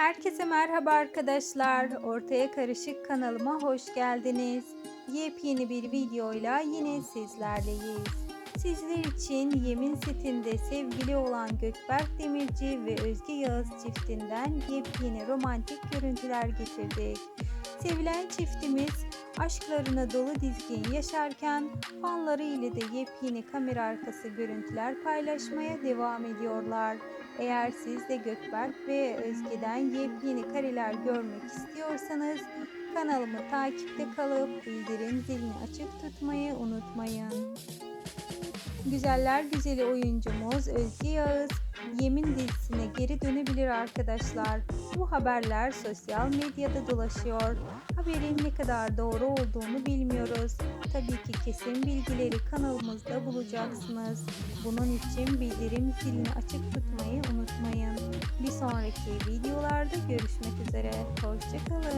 Herkese merhaba arkadaşlar. Ortaya Karışık kanalıma hoş geldiniz. Yepyeni bir videoyla yine sizlerleyiz. Sizler için Yemin setinde sevgili olan Gökberk Demirci ve Özge Yağız çiftinden yepyeni romantik görüntüler getirdik. Sevilen çiftimiz aşklarına dolu dizgin yaşarken fanları ile de yepyeni kamera arkası görüntüler paylaşmaya devam ediyorlar. Eğer siz de Gökberk ve Özge'den yepyeni kareler görmek istiyorsanız kanalımı takipte kalıp bildirim zilini açık tutmayı unutmayın. Güzeller güzeli oyuncumuz Özge Yağız Yemin dizisine geri dönebilir arkadaşlar. Bu haberler sosyal medyada dolaşıyor. Haberin ne kadar doğru olduğunu bilmiyoruz. Tabii ki kesin bilgileri kanalımızda bulacaksınız. Bunun için bildirim zilini açık tutmayı unutmayın. Bir sonraki videolarda görüşmek üzere. Hoşçakalın.